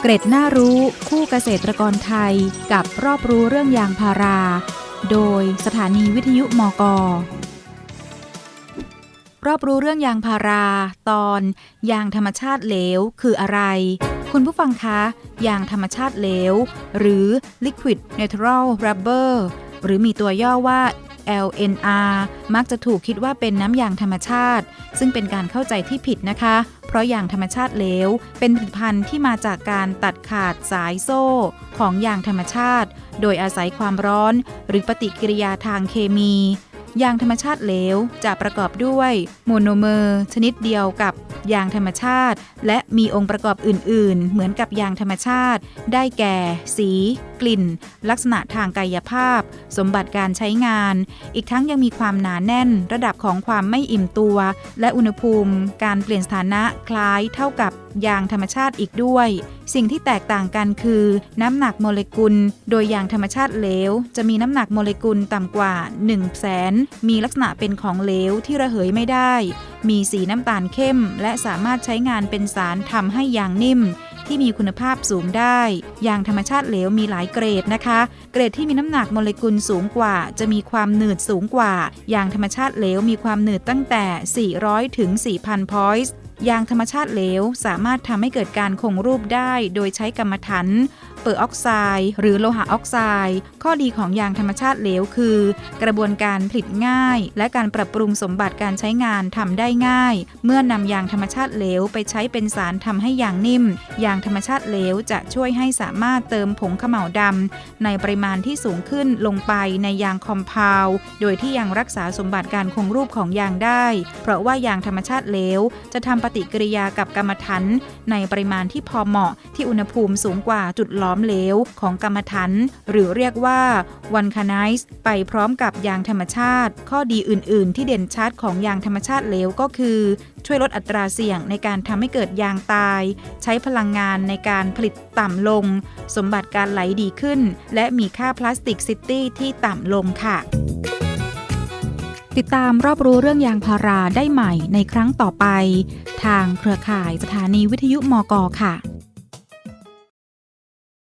เกร็ดน่ารู้คู่เกษตรกรไทยกับรอบรู้เรื่องยางพารา โดยสถานีวิทยุมก รอบรู้เรื่องยางพารา ตอนยางธรรมชาติเหลวคืออะไร คุณผู้ฟังคะยางธรรมชาติเหลว หรือ liquid natural rubber หรือมีตัวย่อว่า LNR มักจะถูกคิดว่าเป็นน้ำยางธรรมชาติ ซึ่งเป็นการเข้าใจที่ผิดนะคะ ราะยางธรรมชาติเหลว เป็นผลิตภัณฑ์ที่มาจากการตัดขาดสายโซ่ ของยางธรรมชาติ โดยอาศัยความร้อน หรือปฏิกิริยาทางเคมี ยางธรรมชาติเหลวจะประกอบด้วยโมโนเมอร์ ชนิดเดียวกับยางธรรมชาติ และมีองค์ประกอบอื่น ๆ เหมือนกับยางธรรมชาติ ได้แก่ สี กลิ่น ลักษณะทางกายภาพ สมบัติการใช้งาน อีกทั้งยังมีความหนาแน่น ระดับของความไม่อิ่มตัว และอุณหภูมิ การเปลี่ยนสถานะคล้ายเท่ากับ ยางธรรมชาติอีกด้วย สิ่งที่แตกต่างกันคือ น้ำหนักโมเลกุล โดยยางธรรมชาติเหลว จะมีน้ำหนักโมเลกุลต่ำกว่า 1 0 0 0 0แสนมีลักษณะเป็นของเหลวที่ระเหยไม่ได้ มีสีน้ำตาลเข้ม และสามารถใช้งานเป็นสารทำให้ยางนิ่มที่มีคุณภาพสูงได้ ยางธรรมชาติเหลวมีหลายเกรดนะคะ เกรดที่มีน้ำหนักโมเลกุลสูงกว่า จะมีความหนืดสูงกว่า ยางธรรมชาติเหลวมีความหนืดตั้งแต่ 400 ถึง 4,000 พอยส์ ยางธรรมชาติเหลว สามารถทำให้เกิดการคงรูปได้ โดยใช้กรรมฐานเปอร์ออกไซด์ หรือโลหะออกไซด์ ข้อดีของยางธรรมชาติเหลวคือ กระบวนการผลิตง่าย และการปรับปรุงสมบัติการใช้งานทำได้ง่าย เมื่อนำยางธรรมชาติเหลวไปใช้เป็นสารทำให้ยางนิ่ม ยางธรรมชาติเหลวจะช่วยให้สามารถเติมผงขมเหลาดำในปริมาณที่สูงขึ้นลงไปในยางคอมเพลโดยที่ยังรักษาสมบัติการคงรูปของยางได้ เพราะว่ายางธรรมชาติเหลวจะทำปฏิกิริยากับกรรมฐานในปริมาณที่พอเหมาะที่อุณหภูมิสูงกว่าจุดหลอมเหลวของกรรมฐานหรือเรียกว่าวันคาไนซ์ไปพร้อมกับยางธรรมชาติ ข้อดีอื่น ๆ ที่เด่นชัดของยางธรรมชาติเหลวก็คือ ช่วยลดอัตราเสี่ยงในการทำให้เกิดยางตาย ใช้พลังงานในการผลิตต่ำลง สมบัติการไหลดีขึ้น และมีค่าพลาสติกซิตี้ที่ต่ำลงค่ะ ติดตามรอบรู้เรื่องยางพาราได้ใหม่ในครั้งต่อไป ทางเครือข่ายสถานีวิทยุมกค่ะ